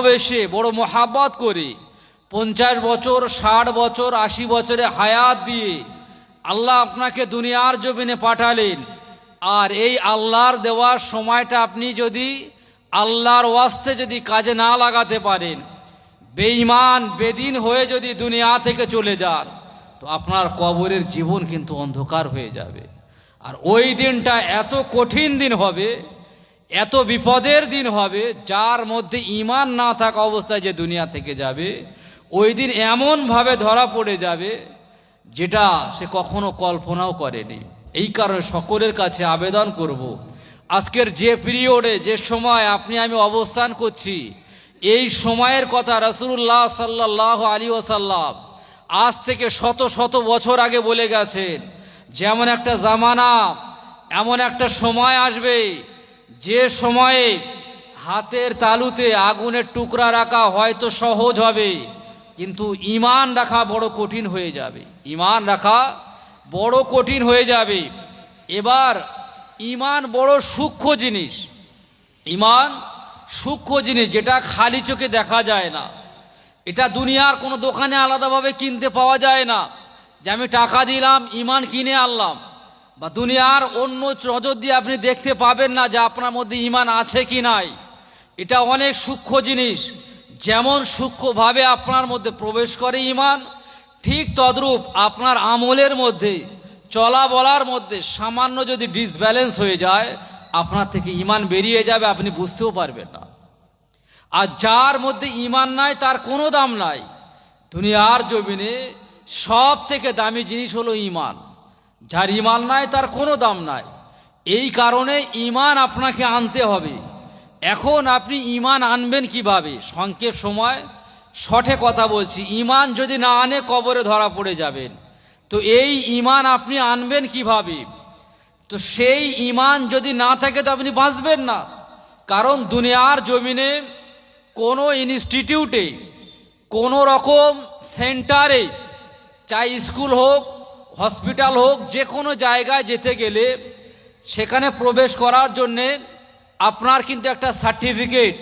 ভালোবেসে বড় মোহাব্বত করে। পঞ্চাশ বছর, ষাট বছর, আশি বছরে হায়াত দিয়ে আল্লাহ আপনাকে দুনিয়ার জমিনে পাঠালেন। আর এই আল্লাহর দেওয়ার সময়টা আপনি যদি আল্লাহর ওয়াস্তে যদি কাজে না লাগাতে পারেন, বেঈমান, বেদিন হয়ে যদি দুনিয়া থেকে চলে যান, তো আপনার কবরের জীবন কিন্তু অন্ধকার হয়ে যাবে। আর ওই দিনটা এত কঠিন দিন হবে এত বিপদের দিন হবে, যার মধ্যে ইমান না থাকা অবস্থায় যে দুনিয়া থেকে যাবে, ওই দিন এমনভাবে ধরা পড়ে যাবে, যেটা সে কখনো কল্পনাও করেনি এই কারণে সকলের কাছে আবেদন করব। আজকের যে পিরিয়ডে, যে সময় আপনি আমি অবস্থান করছি, এই সময়ের কথা রসুল্লাহ সাল্লাহ আলী ওসাল্লাম আজ থেকে শত শত বছর আগে বলে গেছেন, যেমন একটা জামানা, এমন একটা সময় আসবে যে সময়ে হাতের তালুতে আগুনের টুকরা রাখা হয়তো সহজ হবে, কিন্তু ইমান রাখা বড় কঠিন হয়ে যাবে। ইমান রাখা বড় কঠিন হয়ে যাবে। এবার ইমান বড় সূক্ষ্ম জিনিস। ইমান সূক্ষ্ম জিনিস যেটা খালি চোখে দেখা যায় না। এটা দুনিয়ার কোনো দোকানে আলাদাভাবে কিনতে পাওয়া যায় না। যে আমি টাকা দিলাম, ইমান কিনে আনলাম। বা দুনিয়ার অন্য নজর দিয়ে আপনি দেখতে পাবেন না যে আপনার মধ্যে ইমান আছে কি নাই। এটা অনেক সূক্ষ্ম জিনিস। যেমন সূক্ষ্মভাবে আপনার মধ্যে প্রবেশ করে ইমান ঠিক তদ্রূপ আপনার আমলের মধ্যে, চলা বলার মধ্যে সামান্য যদি ডিসব্যালেন্স হয়ে যায়, আপনার থেকে ইমান বেরিয়ে যাবে, আপনি বুঝতেও পারবেন না। আর যার মধ্যে ইমান নাই, তার কোনো দাম নাই। দুনিয়ার জমিনে সব থেকে দামি জিনিস হলো ইমান যার ইমান নাই, তার কোনো দাম নাই। এই কারণে ইমান আপনাকে আনতে হবে। এখন আপনি ইমান আনবেন কীভাবে? সংক্ষেপ সময়, শঠে কথা বলছি। ইমান যদি না আনে, কবরে ধরা পড়ে যাবেন। তো এই ইমান আপনি আনবেন কীভাবে? তো সেই ইমান যদি না থাকে, তো আপনি বাঁচবেন না। কারণ দুনিয়ার জমিনে কোনো ইনস্টিটিউটে, কোনো রকম সেন্টারে, চাই স্কুল হোক হসপিটাল হোক, যে কোনো জায়গায় যেতে গেলে সেখানে প্রবেশ করার জন্যে আপনার কিন্তু একটা সার্টিফিকেট,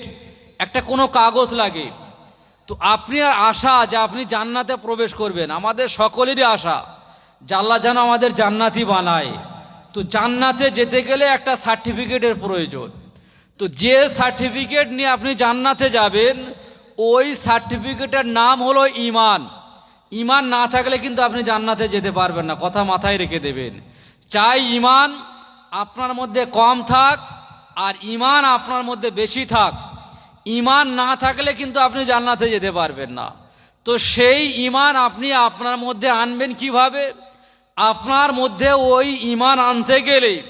একটা কোনো কাগজ লাগে। তো আপনি আর আশা যে আপনি জান্নাতে প্রবেশ করবেন, আমাদের সকলেরই আশা জাল্লা যেন আমাদের জান্নাতি বানায়। তো জান্নাতে যেতে গেলে একটা সার্টিফিকেটের প্রয়োজন। তো যে সার্টিফিকেট নিয়ে আপনি জান্নাতে যাবেন, ওই সার্টিফিকেটের নাম হলো ইমান ইমান না থাকলে কিন্তু আপনি জান্নাতে যেতে পারবেন না। কথা মাথায় রেখে দেবেন। চাই ইমান আপনার মধ্যে কম থাক আর ইমান আপনার মধ্যে বেশি থাক। ইমান না থাকলে কিন্তু আপনি জান্নাতে যেতে পারবেন না। তো সেই ইমান আপনি আপনার মধ্যে আনবেন কীভাবে? আপনার মধ্যে ওই ইমান আনতে গেলে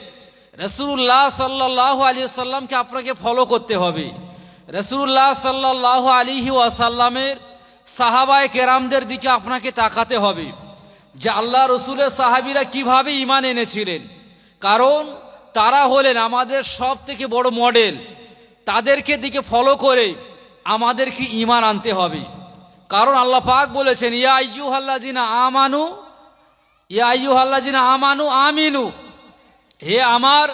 রসুল্লাহ সাল্লাহ আলী সাল্লামকে আপনাকে ফলো করতে হবে। রসুল্লাহ সাল্লাহ আলিহি ওয়াসাল্লামের সাহাবায় কেরামদের দিকে আপনাকে তাকাতে হবে যে আল্লাহ রসুলের সাহাবিরা কীভাবে ইমান এনেছিলেন। কারণ তারা হলেন আমাদের সব থেকে বড় মডেল। তাদেরকে দিকে ফলো করে আমাদেরকে ইমান আনতে হবে। কারণ আল্লাহ পাক বলেছেন, ইয়া আইয়ু জিনা আমানু, ইয়া আইয়ু জিনা আমানু আমিনু। হে আমার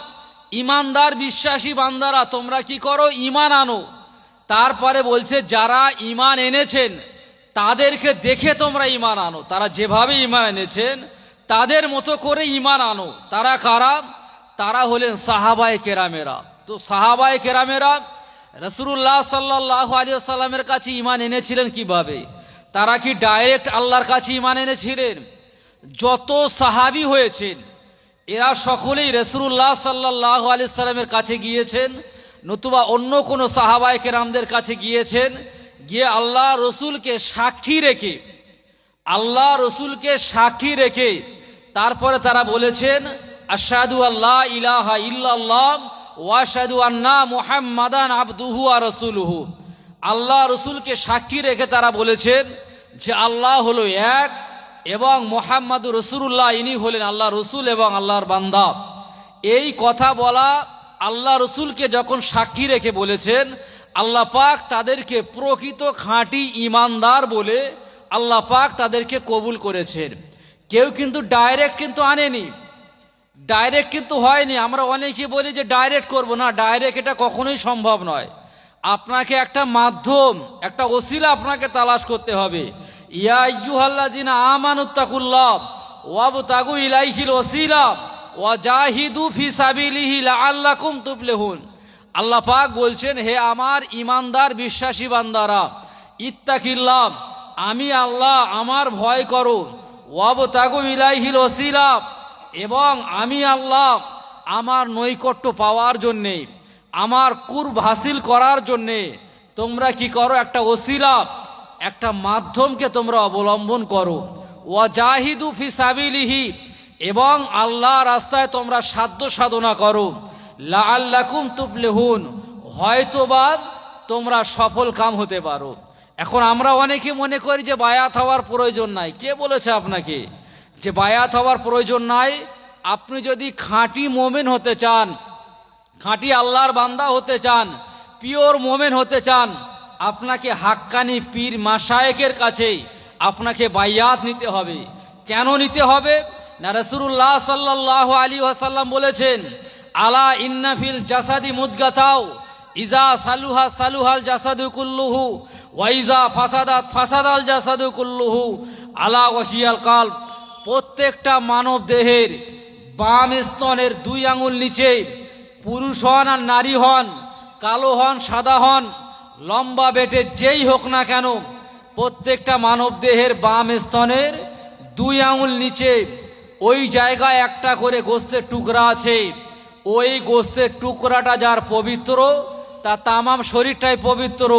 ইমানদার বিশ্বাসী বান্দারা, তোমরা কি করো? ইমান আনো। তারপরে বলছে, যারা ইমান এনেছেন তাদেরকে দেখে তোমরা ইমান আনো। তারা যেভাবে ইমান এনেছেন, তাদের মতো করে ইমান আনো। তারা কারা? তারা হলেন সাহাবায় কেরামেরা। তো সাহাবায় কেরামেরা রসুল্লাহ সাল্লাহ আলিয়া সাল্লামের কাছে ইমান এনেছিলেন কীভাবে? তারা কি ডাইরেক্ট আল্লাহর কাছে ইমান এনেছিলেন? যত সাহাবি হয়েছেন, এরা সকলেই রসুল্লাহ সাল্লাহ আলি সাল্লামের কাছে গিয়েছেন, নতুবা অন্য কোনো সাহাবায় কেরামদের কাছে গিয়েছেন গিয়ে আল্লাহ রসুলকে সাক্ষী রেখে, আল্লাহ রসুলকে সাক্ষী রেখে তারপরে তারা বলেছেন আসাদু আল্লাহ ইলাহা ইল্লাল্লাহ ওয়াশাদু আন্না মুহাম্মাদান আবদুহু আর রসুলহু। আল্লাহ রসুলকে সাক্ষী রেখে তারা বলেছেন যে আল্লাহ হলো এক এবং মোহাম্মদুর রসুল্লাহ ইনি হলেন আল্লাহ রসুল এবং আল্লাহর বান্দা। এই কথা বলা আল্লাহ রসুলকে যখন সাক্ষী রেখে বলেছেন আল্লাহ পাক তাদেরকে প্রকৃত খাঁটি ইমানদার বলে আল্লাহ পাক তাদেরকে কবুল করেছেন। কেউ কিন্তু ডাইরেক্ট কিন্তু আনেনি। ডাইরেক্ট কিন্তু হয়নি। আমরা অনেকে বলি যে ডাইরেক্ট করব না। ডাইরেক্ট এটা কখনোই সম্ভব নয়। আপনাকে একটা মাধ্যম, একটা ওসিলা আপনাকে তালাশ করতে হবে। ইয়া ওয়াব তাগু ইলাইহিল ওসিলা ওয়া ফি সাবিলিহি লাআল্লাকুম আল্লাহ পাক বলছেন, হে আমার ইমানদার বিশ্বাসী বান্দারা, ইত্তাকিল্লাহ, আমি আল্লাহ আমার ভয় করো। ওয়াব তাগু ইলাইহিল এবং আমি আল্লাহ আমার নৈকট্য পাওয়ার জন্যে, আমার কুর্ব হাসিল করার জন্যে, তোমরা কি করো? একটা ওসিলা, একটা মাধ্যমকে তোমরা অবলম্বন করো। ওয়া জাহিদু ফি সাবিলিহি, এবং আল্লাহ রাস্তায় তোমরা সাধ্য সাধনা করো। লা তুপলেহুন হয়তোবা তোমরা সফল কাম হতে পারো। এখন আমরা অনেকে মনে করি যে বায়াত হওয়ার প্রয়োজন নাই। কে বলেছে আপনাকে? যে বায়াত হওয়ার প্রয়োজন নাই। আপনি যদি খাঁটি মোমেন হতে চান, খাঁটি আল্লাহর বান্দা হতে চান, পিওর মোমেন হতে চান, আপনাকে হাক্কানি পীর মাসায়েকের কাছে আপনাকে বাইয়াত নিতে হবে। কেন নিতে হবে? না রসুল্লাহ সাল্লাহ আলী ওয়াসাল্লাম বলেছেন আলা ইন্নাফিল জাসাদি মুদগাতাও ইজা সালুহা সালুহাল জাসাদু কুল্লুহু ওয়াইজা ফাসাদাত ফাসাদাল জাসাদু কুল্লুহু, আলা ওয়াহিয়াল কাল প্রত্যেকটা মানব দেহের বাম স্তনের দুই আঙুল নিচে পুরুষ হন আর নারী হন, কালো হন, সাদা হন, লম্বা বেটে যেই হোক না কেন, প্রত্যেকটা মানব দেহের বাম স্তনের দুই আঙুল নিচে ওই জায়গায় একটা করে গোস্তের টুকরা আছে। ওই গোস্তের টুকরাটা যার পবিত্র, তার তামাম শরীরটাই পবিত্র,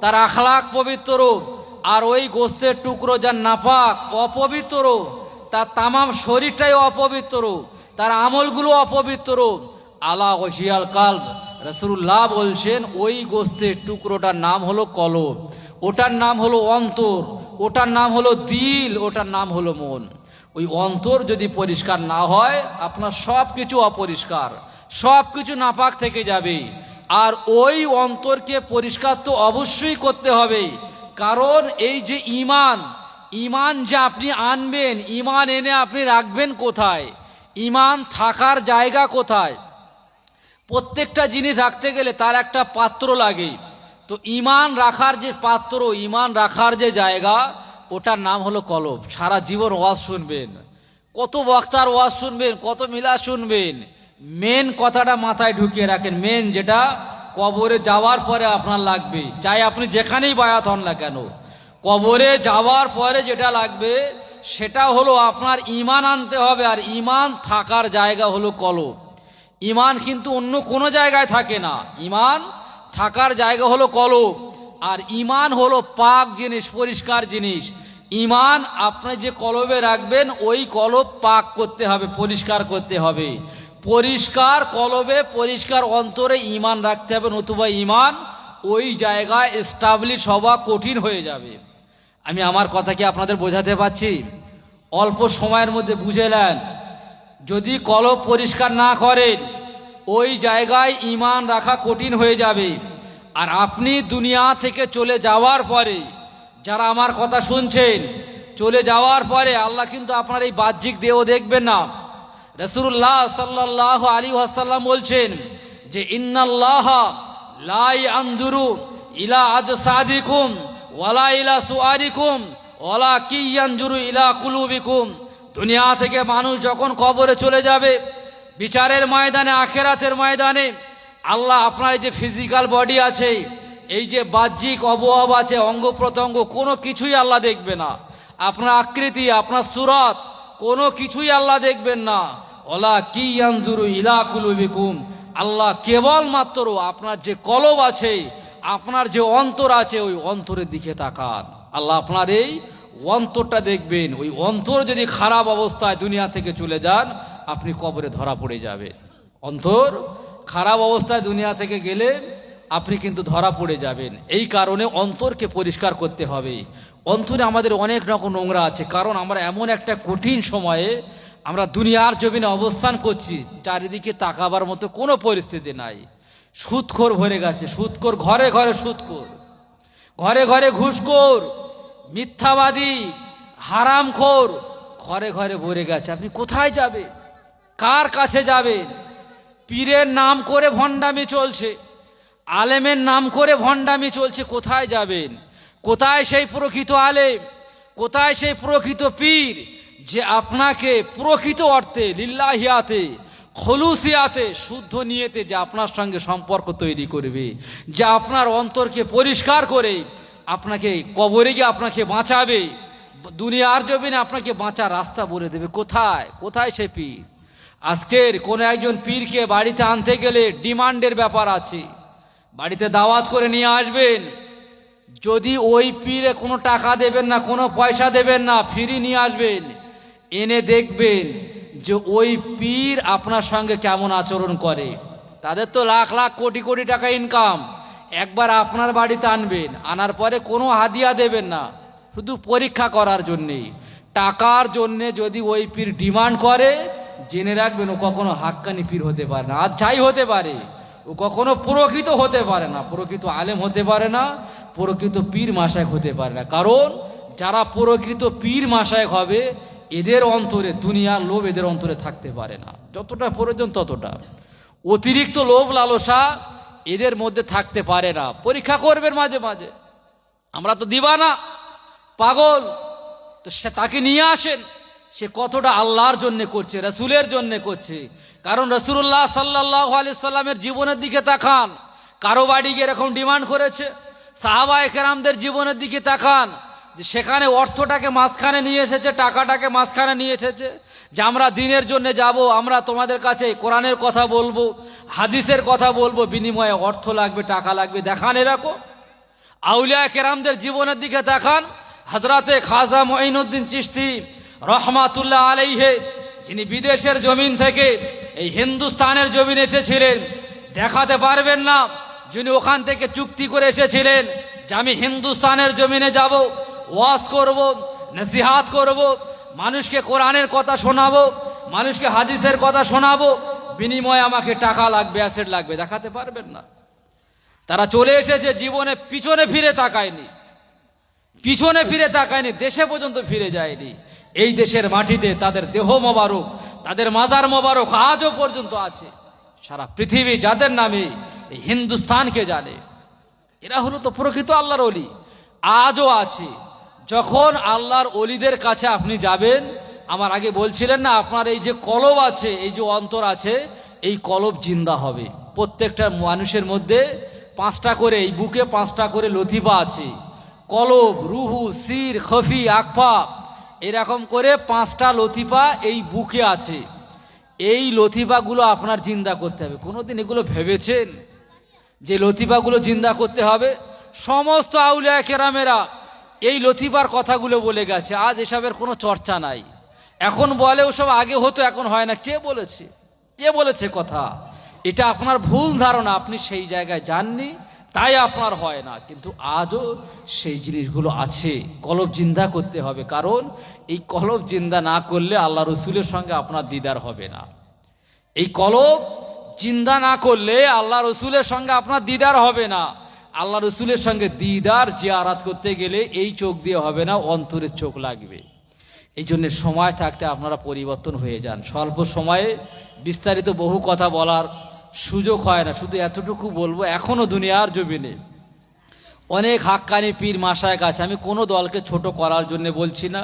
তার আখলাক পবিত্র, আর ওই গোস্তের টুকরো যার নাপাক অপবিত্র, তার তামাম শরীরটাই অপবিত্র, তার আমলগুলো অপবিত্র। আলা ওহিয়াল কালব রসুল্লাহ বলছেন, ওই গোস্তের টুকরোটার নাম হলো কলব, ওটার নাম হলো অন্তর, ওটার নাম হলো দিল, ওটার নাম হলো মন। ওই অন্তর যদি পরিষ্কার না হয়, আপনার সব কিছু অপরিষ্কার সব কিছু নাপাক থেকে যাবে। আর ওই অন্তরকে পরিষ্কার তো অবশ্যই করতে হবে। কারণ এই যে ইমান ইমান যে আপনি আনবেন ইমান এনে আপনি রাখবেন কোথায়? ইমান থাকার জায়গা কোথায়? প্রত্যেকটা জিনিস রাখতে গেলে তার একটা পাত্র লাগে। তো ইমান রাখার যে পাত্র ইমান রাখার যে জায়গা ওটার নাম হলো কলব। সারা জীবন ওয়াজ শুনবেন। কত বক্তার ওয়াজ শুনবেন, কত মিলা শুনবেন। মেন কথাটা মাথায় ঢুকিয়ে রাখেন। মেন যেটা, কবরে যাওয়ার পরে আপনার লাগবে। চাই আপনি যেখানেই বায়াত হন না কেন। কবরে যাওয়ার পরে যেটা লাগবে, সেটা হলো আপনার ইমান আনতে হবে আর ইমান থাকার জায়গা হলো কলব। ইমান কিন্তু অন্য কোনো জায়গায় থাকে না। ইমান থাকার জায়গা হলো কলব। আর ইমান হলো পাক জিনিস, পরিষ্কার জিনিস। ইমান আপনি যে কলবে রাখবেন, ওই কলব পাক করতে হবে, পরিষ্কার করতে হবে। পরিষ্কার কলবে, পরিষ্কার অন্তরে ইমান রাখতে হবে, নতুবা ইমান ওই জায়গায় এস্টাবলিশ হওয়া কঠিন হয়ে যাবে। আমি আমার কথা কি আপনাদের বোঝাতে পারছি? অল্প সময়ের মধ্যে বুঝে নেন। যদি কলব পরিষ্কার না করেন, ওই জায়গায় ইমান রাখা কঠিন হয়ে যাবে। আর আপনি দুনিয়া থেকে চলে যাওয়ার পরে, যারা আমার কথা শুনছেন, চলে যাওয়ার পরে আল্লাহ কিন্তু আপনার এই বাহ্যিক দেহ দেখবেন না। রসুল্লাহ সাল্লাহ আলী আসাল্লাম বলছেন যে, ইন্নাল্লাহ লাই আনজুরু ইলা আজ সাদিকুম ওয়ালা ইলা সুয়ারিকুম ওলা কিয়ানজুরু ইলা কুলুবিকুম। দুনিয়া থেকে মানুষ যখন কবরে চলে যাবে, বিচারের ময়দানে, আখেরাতের ময়দানে আল্লাহ আপনার এই যে ফিজিক্যাল বডি আছে, এই যে বাহ্যিক অবয়ব আছে, অঙ্গ প্রত্যঙ্গ, কোনো কিছুই আল্লাহ দেখবে না। আপনার আকৃতি, আপনার সুরত, কোনো কিছুই আল্লাহ দেখবেন না। ওলা কি আনজুরু ইলা কুলুবিকুম। আল্লাহ কেবলমাত্র আপনার যে কলব আছে, আপনার যে অন্তর আছে, ওই অন্তরের দিকে তাকান। আল্লাহ আপনার এই অন্তরটা দেখবেন। ওই অন্তর যদি খারাপ অবস্থায় দুনিয়া থেকে চলে যান, আপনি কবরে ধরা পড়ে যাবে অন্তর খারাপ অবস্থায় দুনিয়া থেকে গেলে আপনি কিন্তু ধরা পড়ে যাবেন। এই কারণে অন্তরকে পরিষ্কার করতে হবে। অন্তরে আমাদের অনেক রকম নোংরা আছে। কারণ আমরা এমন একটা কঠিন সময়ে আমরা দুনিয়ার জমিনে অবস্থান করছি, চারিদিকে তাকাবার মতো কোনো পরিস্থিতি নাই। সুদখোর ভরে গেছে। সুদখোর ঘরে ঘরে সুদখোর ঘরে ঘরে ঘুষখোর, মিথ্যাবাদী, হারামখোর, ঘরে ঘরে ভরে গেছে। আপনি কোথায় যাবে কার কাছে যাবেন? পীরের নাম করে ভণ্ডামি চলছে, আলেমের নাম করে ভণ্ডামি চলছে, কোথায় যাবেন? কোথায় সেই প্রকৃত আলেম? কোথায় সেই প্রকৃত পীর যে আপনাকে প্রকৃত অর্থে, লিল্লাহিয়াতে, খলুসিয়াতে, শুদ্ধ নিয়েতে যে আপনার সঙ্গে সম্পর্ক তৈরি করবে, যে আপনার অন্তরকে পরিষ্কার করে আপনাকে কবরে গিয়ে আপনাকে বাঁচাবে, দুনিয়ার জমিনে আপনাকে বাঁচার রাস্তা বলে দেবে। কোথায়? কোথায় সে পীর? আজকের কোনো একজন পীরকে বাড়িতে আনতে গেলে ডিমান্ডের ব্যাপার আছে। বাড়িতে দাওয়াত করে নিয়ে আসবেন। যদি ওই পীরে কোনো টাকা দেবেন না, কোনো পয়সা দেবেন না ফ্রি নিয়ে আসবেন। এনে দেখবেন যে ওই পীর আপনার সঙ্গে কেমন আচরণ করে। তাদের তো লাখ লাখ কোটি কোটি টাকা ইনকাম একবার আপনার বাড়িতে আনবেন, আনার পরে কোনো হাদিয়া দেবেন না। শুধু পরীক্ষা করার জন্যেই। টাকার জন্যে যদি ওই পীর ডিমান্ড করে জেনে রাখবেন, ও কখনো হাক্কানি পীর হতে পারে না। আর যাই হতে পারে। ও কখনো প্রকৃত হতে পারে না। প্রকৃত আলেম হতে পারে না, প্রকৃত পীর মাসায়ক হতে পারে না। কারণ, যারা প্রকৃত পীর মাসায়ক হবে, এদের অন্তরে, দুনিয়ার লোভ এদের অন্তরে থাকতে পারে না। যতটা প্রয়োজন ততটা। অতিরিক্ত লোভ, লালসা এদের মধ্যে থাকতে পারে না। পরীক্ষা করবেন মাঝে মাঝে। আমরা তো দিবা না পাগল। তো সে তাকে নিয়ে আসেন। সে কতটা আল্লাহর জন্য করছে, রসুলের জন্য করছে। কারণ রসুল্লাহ সাল্লাহ আলি সাল্লামের জীবনের দিকে তাকান, কারও বাড়ি গিয়ে এরকম ডিমান্ড করেছে, সাহাবা একরামদের জীবনের দিকে তাকান, যে সেখানে অর্থটাকে মাঝখানে নিয়ে এসেছে, টাকাটাকে মাঝখানে নিয়ে এসেছে, যে আমরা দিনের জন্য যাব, আমরা তোমাদের কাছে কোরআনের কথা বলব, হাদিসের কথা বলব, বিনিময়ে অর্থ লাগবে, টাকা লাগবে। দেখান এরকম। আউলিয়া কেরামদের জীবনের দিকে দেখান হজরতে খাজা মঈনুদ্দিন চিস্তি রহমাতুল্লাহ আলাইহে, যিনি বিদেশের জমিন থেকে এই হিন্দুস্তানের জমিন এসেছিলেন, দেখাতে পারবেন না, যিনি ওখান থেকে চুক্তি করে এসেছিলেন যে আমি হিন্দুস্তানের জমিনে যাব, ওয়াজ করব, নসিহাত করব, মানুষকে কোরআনের কথা শোনাবো, মানুষকে হাদিসের কথা শোনাবো, বিনিময়ে আমাকে টাকা লাগবে, অ্যাসেট লাগবে, দেখাতে পারবেন না। তারা চলে এসেছে, জীবনে পিছনে ফিরে তাকায়নি, পিছনে ফিরে তাকায়নি, দেশে পর্যন্ত ফিরে যায়নি। এই দেশের মাটিতে তাদের দেহ মোবারক, তাদের মাজার মোবারক আজও পর্যন্ত আছে। সারা পৃথিবী যাদের নামে এই হিন্দুস্তানকে জানে। এরা হলো তো প্রকৃত আল্লাহর অলি আজও আছে। যখন আল্লাহর অলিদের কাছে আপনি যাবেন, আমার আগে বলছিলেন না, আপনার এই যে কলব আছে, এই যে অন্তর আছে, এই কলব জিন্দা হবে। প্রত্যেকটা মানুষের মধ্যে পাঁচটা করে, এই বুকে পাঁচটা করে লতিফা আছে। কলব, রুহু, সির, খফি, আকফা এরকম করে পাঁচটা লতিফা এই বুকে আছে। এই লতিফাগুলো আপনার জিন্দা করতে হবে। কোনোদিন এগুলো ভেবেছেন যে লতিফাগুলো জিন্দা করতে হবে? সমস্ত আউলিয়া কেরামেরা এই লতিফার কথাগুলো বলে গেছে। আজ এসবের কোনো চর্চা নাই। এখন বলে ওসব আগে হতো, এখন হয় না। কে বলেছে? কে বলেছে কথা? এটা আপনার ভুল ধারণা। আপনি সেই জায়গায় যাননি। তাই আপনার হয় না। কিন্তু আজও সেই জিনিসগুলো আছে। কলব জিন্দা করতে হবে। কারণ এই কলব জিন্দা না করলে আল্লাহ রসুলের সঙ্গে আপনার দিদার হবে না। এই কলব চিন্তা না করলে আল্লাহ রসুলের সঙ্গে আপনার দিদার হবে না। আল্লাহ রসুলের সঙ্গে দিদার যে আরাত করতে গেলে এই চোখ দিয়ে হবে না অন্তরের চোখ লাগবে। এই জন্য সময় থাকতে আপনারা পরিবর্তন হয়ে যান। স্বল্প সময়ে বিস্তারিত বহু কথা বলার সুযোগ হয় না, শুধু এতটুকু বলব এখনও দুনিয়ার জমিনে অনেক হাক্কানি পীর মাসায়ক আছে। আমি কোনো দলকে ছোট করার জন্য বলছি না।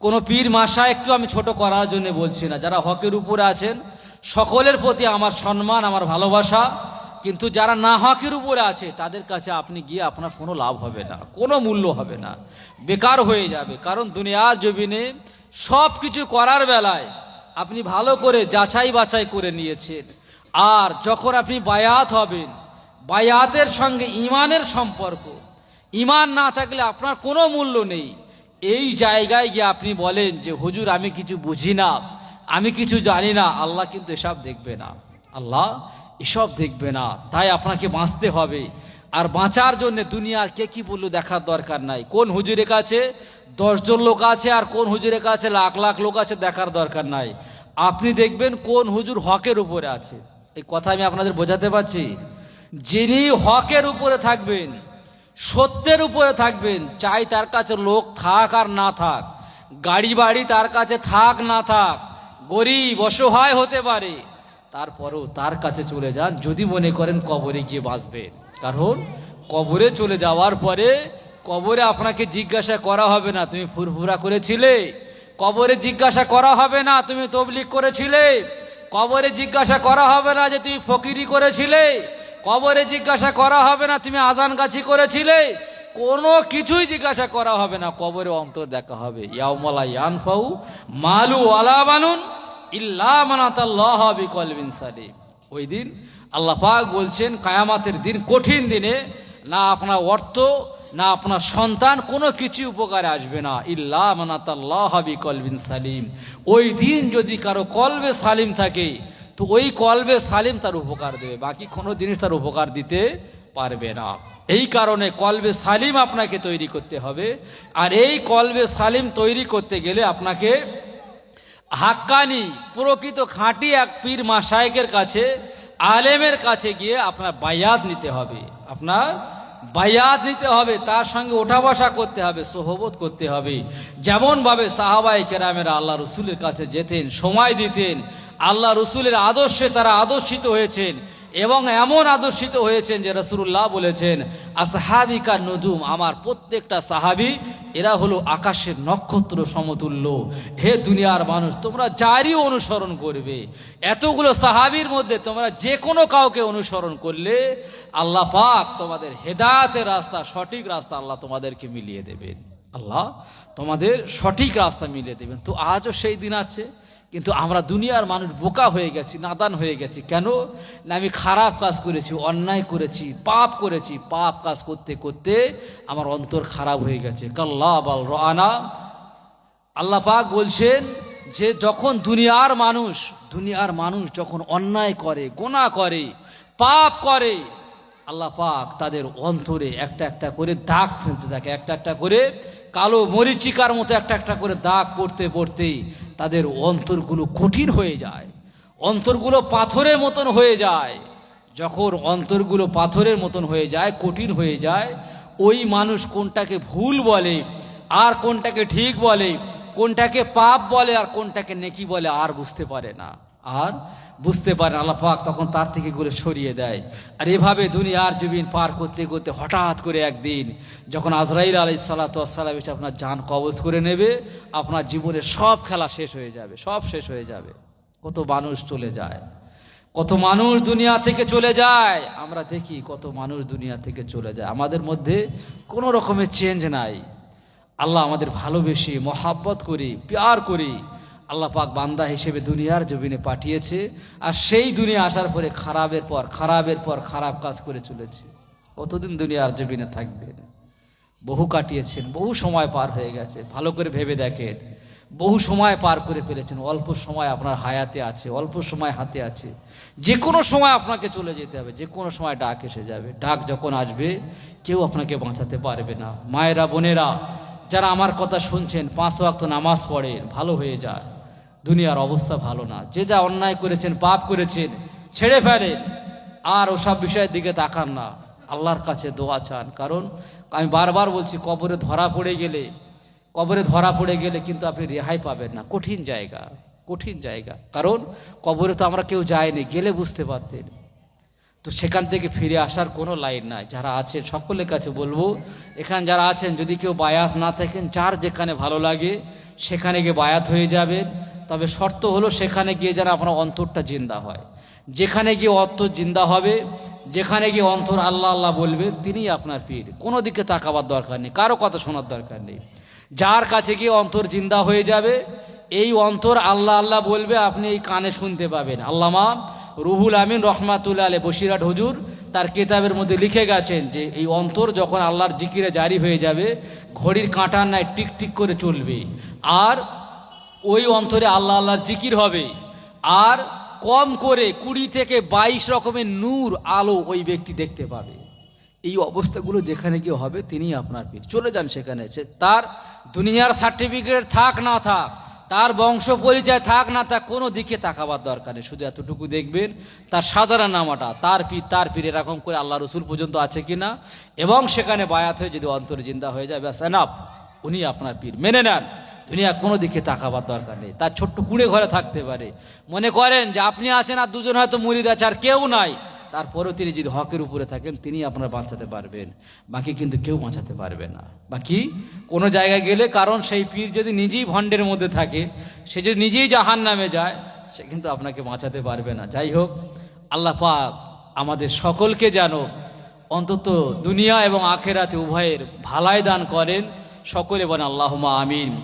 কোনো পীর মাসায়ককেও আমি ছোট করার জন্য বলছি না। যারা হকের উপরে আছেন, সকলের প্রতি আমার সম্মান, আমার ভালোবাসা। কিন্তু যারা না হকের উপরে আছে, তাদের কাছে আপনি গিয়ে আপনার কোনো লাভ হবে না, কোনো মূল্য হবে না। বেকার হয়ে যাবে। কারণ দুনিয়ার জমিনে সব কিছু করার বেলায় আপনি ভালো করে যাচাই বাছাই করে নিয়েছেন। আর যখন আপনি বায়াত হবেন, বায়াতের সঙ্গে ইমানের সম্পর্ক ইমান না থাকলে আপনার কোনো মূল্য নেই। এই জায়গায় গিয়ে আপনি বলেন যে, হুজুর, আমি কিছু বুঝি না, আমি কিছু জানি না, আল্লাহ কিন্তু এসব দেখবে না। আল্লাহ এসব দেখবে না, তাই আপনাকে বাঁচতে হবে। আর বাঁচার জন্য দুনিয়ার কে কি বলল দেখার দরকার নাই। কোন হুজুরের কাছে দশজন লোক আছে আর কোন হুজুরের কাছে লাখ লাখ লোক আছে দেখার দরকার নাই। আপনি দেখবেন কোন হুজুর হকের উপরে আছে। এই কথা আমি আপনাদের বোঝাতে পারছি। যিনি হকের উপরে থাকবেন, সত্যের উপরে থাকবেন, চাই তার কাছে লোক থাক আর না থাক গাড়ি বাড়ি তার কাছে থাক না থাক, গরিব, অসহায় হতে পারে, তারপরেও তার কাছে চলে যান, যদি মনে করেন কবরে গিয়ে বাঁচবেন। কারণ কবরে চলে যাওয়ার পরে কবরে আপনাকে জিজ্ঞাসা করা হবে না, তুমি ফুরফুরা করেছিলে, কবরে জিজ্ঞাসা করা হবে না, তুমি তবলিক করেছিলে কবরে জিজ্ঞাসা করা হবে না যে তুমি ফকিরি করেছিলে, কবরে জিজ্ঞাসা করা হবে না তুমি আজান গাছি করেছিলে, কোনো কিছুই জিজ্ঞাসা করা হবে না কবরে অন্তর দেখা হবে। মালু বানুন ইল্লা ওই দিন আল্লাহ পাক বলছেন, কায়ামাতের দিন কঠিন দিনে না আপনার অর্থ না আপনার সন্তান কোনো কিছু উপকারে আসবে না। ইল্লা মানাতাল্লাহ হাবি বিকলবিন সালিম। ওই দিন যদি কারও কলবে সালিম থাকে, তো ওই কলবে সালিম তার উপকার দেবে। বাকি কোনো জিনিস তার উপকার দিতে পারবে না। এই কারণে কলবে সালিম আপনাকে তৈরি করতে হবে। আর এই কলবে সালিম তৈরি করতে গেলে আপনাকে হাক্কানি, প্রকৃত খাঁটি এক পীর মাসায়কের কাছে, আলেমের কাছে গিয়ে আপনার বায়াত নিতে হবে। আপনার বায়াত নিতে হবে, তার সঙ্গে ওঠা বসা করতে হবে, সোহবত করতে হবে। যেমনভাবে সাহাবাই কেরামেরা আল্লাহ রসুলের কাছে যেতেন, সময় দিতেন, আল্লাহ রসুলের আদর্শে তারা আদর্শিত হয়েছেন। এবং এমন আদর্শিত হয়েছেন যে রসুল্লাহ বলেছেন, আসহাবিকা নজুম আমার প্রত্যেকটা সাহাবি, এরা হলো আকাশের নক্ষত্র সমতুল্য। হে দুনিয়ার মানুষ, তোমরা যারই অনুসরণ করবে। এতগুলো সাহাবির মধ্যে তোমরা যে কোনো কাউকে অনুসরণ করলে, আল্লাহ পাক তোমাদের হেদায়তের রাস্তা, সঠিক রাস্তা আল্লাহ তোমাদেরকে মিলিয়ে দেবেন। আল্লাহ, তোমাদের সঠিক রাস্তা মিলিয়ে দেবেন। তো আজও সেই দিন আছে, কিন্তু আমরা দুনিয়ার মানুষ বোকা হয়ে গেছি, নাদান হয়ে গেছি। কেন? না, আমি খারাপ কাজ করেছি, অন্যায় করেছি, পাপ করেছি। পাপ কাজ করতে করতে আমার অন্তর খারাপ হয়ে গেছে। কাল্লা বাল রানা আল্লাহ পাক বলছেন যে, যখন দুনিয়ার মানুষ দুনিয়ার মানুষ যখন অন্যায় করে গোনা করে, পাপ করে, আল্লাহ পাক তাদের অন্তরে একটা একটা করে দাগ ফেলতে থাকে, একটা একটা করে কালো মরিচিকার মতো একটা একটা করে দাগ পড়তে পড়তেই তাদের অন্তরগুলো কঠিন হয়ে যায়। অন্তরগুলো পাথরের মতন হয়ে যায়। যখন অন্তরগুলো পাথরের মতন হয়ে যায়, কঠিন হয়ে যায়, ওই মানুষ কোনটাকে ভুল বলে, আর কোনটাকে ঠিক বলে, কোনটাকে পাপ বলে, আর কোনটাকে নেকি বলে, আর বুঝতে পারে না। আর বুঝতে পারে না, আল্লাহ পাক তখন তার থেকে গুলো সরিয়ে দেয়। আর এভাবে দুনিয়ার জমিন পার করতে করতে হঠাৎ করে একদিন যখন আজরাইল আলাই সাল্লাতাম এসে আপনার যান কবজ করে নেবে, আপনার জীবনের সব খেলা শেষ হয়ে যাবে, সব শেষ হয়ে যাবে। কত মানুষ চলে যায়। কত মানুষ দুনিয়া থেকে চলে যায়। আমরা দেখি কত মানুষ দুনিয়া থেকে চলে যায়। আমাদের মধ্যে কোনো রকমের চেঞ্জ নাই। আল্লাহ আমাদের ভালোবেসি, মহাব্বত করি, প্যার করি। আল্লাহ পাক বান্দা হিসেবে দুনিয়ার জমিনে পাঠিয়েছে, আর সেই দুনিয়া আসার পরে খারাপের পর খারাপের পর খারাপ কাজ করে চলেছে। কতদিন দুনিয়ার জমিনে থাকবেন বহু কাটিয়েছেন, বহু সময় পার হয়ে গেছে, ভালো করে ভেবে দেখেন। বহু সময় পার করে ফেলেছেন, অল্প সময় আপনার হায়াতে আছে, অল্প সময় হাতে আছে। যে কোনো সময় আপনাকে চলে যেতে হবে যে কোনো সময় ডাক এসে যাবে। ডাক যখন আসবে, কেউ আপনাকে বাঁচাতে পারবে না। মায়েরা, বোনেরা, যারা আমার কথা শুনছেন, পাঁচ ওয়াক্ত নামাজ পড়েন, ভালো হয়ে যায় দুনিয়ার অবস্থা ভালো না। যে যা অন্যায় করেছেন, পাপ করেছেন, ছেড়ে ফেলেন আর ওসব বিষয়ের দিকে তাকান না। আল্লাহর কাছে দোয়া চান, কারণ আমি বারবার বলছি, কবরে ধরা পড়ে গেলে, কবরে ধরা পড়ে গেলে কিন্তু আপনি রেহাই পাবেন না। কঠিন জায়গা কঠিন জায়গা। কারণ কবরে তো আমরা কেউ যায়নি, গেলে বুঝতে পারতেন। তো সেখান থেকে ফিরে আসার কোনো লাইন নাই। যারা আছেন, সকলের কাছে বলব, এখানে যারা আছেন, যদি কেউ বায়াত না থাকেন, যার যেখানে ভালো লাগে, সেখানে গিয়ে বায়াত হয়ে যাবেন। তবে শর্ত হলো সেখানে গিয়ে যেন আপনার অন্তরটা জিন্দা হয়। যেখানে গিয়ে অন্তর জিন্দা হবে, যেখানে গিয়ে অন্তর আল্লাহ আল্লাহ বলবে, তিনিই আপনার পীর। কোনো দিকে তাকাবার দরকার নেই, কারও কথা শোনার দরকার নেই। যার কাছে গিয়ে অন্তর জিন্দা হয়ে যাবে, এই অন্তর আল্লাহ আল্লাহ বলবে, আপনি এই কানে শুনতে পাবেন। আল্লামা রুহুল আমিন রহমাতুল্লাহ আলী বসিরাট হুজুর তার কেতাবের মধ্যে লিখে গেছেন যে, এই অন্তর যখন আল্লাহর জিকিরে জারি হয়ে যাবে, ঘড়ির কাঁটার নাই টিক টিক করে চলবে। আর ওই অন্তরে আল্লাহ আল্লাহর জিকির হবে। আর কম করে কুড়ি থেকে বাইশ রকমের নূর আলো ওই ব্যক্তি দেখতে পাবে। এই অবস্থাগুলো যেখানে গিয়ে হবে তিনি আপনার পীর। চলে যান সেখানে। তার দুনিয়ার সার্টিফিকেট থাক না থাক, তার বংশ পরিচয় থাক না থাক, কোনো দিকে তাকাবার দরকার নেই। শুধু এতটুকু দেখবেন, তার সাধারণ নামাটা, তার পীর তার পীর এরকম করে আল্লাহ রসুল পর্যন্ত আছে কি না এবং সেখানে বায়াত হয়ে যদি অন্তর জিন্দা হয়ে যায়, ব্যাস এনাফ উনি আপনার পীর। মেনে নেন। দুনিয়া কোনো দিকে তাকাবার দরকার নেই। তার ছোট্ট কুড়ে ঘরে থাকতে পারে। মনে করেন যে আপনি আছেন আর দুজন হয়তো মুরিদ আছে আর কেউ নাই। তারপরেও তিনি যদি হকের উপরে থাকেন, তিনি আপনার বাঁচাতে পারবেন। বাকি কিন্তু কেউ বাঁচাতে পারবে না। বাকি কোনো জায়গায় গেলে কারণ সেই পীর যদি নিজেই ভণ্ডের মধ্যে থাকে, সে যদি নিজেই জাহান নামে যায়, সে কিন্তু আপনাকে বাঁচাতে পারবে না। যাই হোক, আল্লাহ পাক আমাদের সকলকে যেন অন্তত দুনিয়া এবং আখেরাতে উভয়ের ভালাই দান করেন। সকলে বলেন আল্লাহমা আমিন।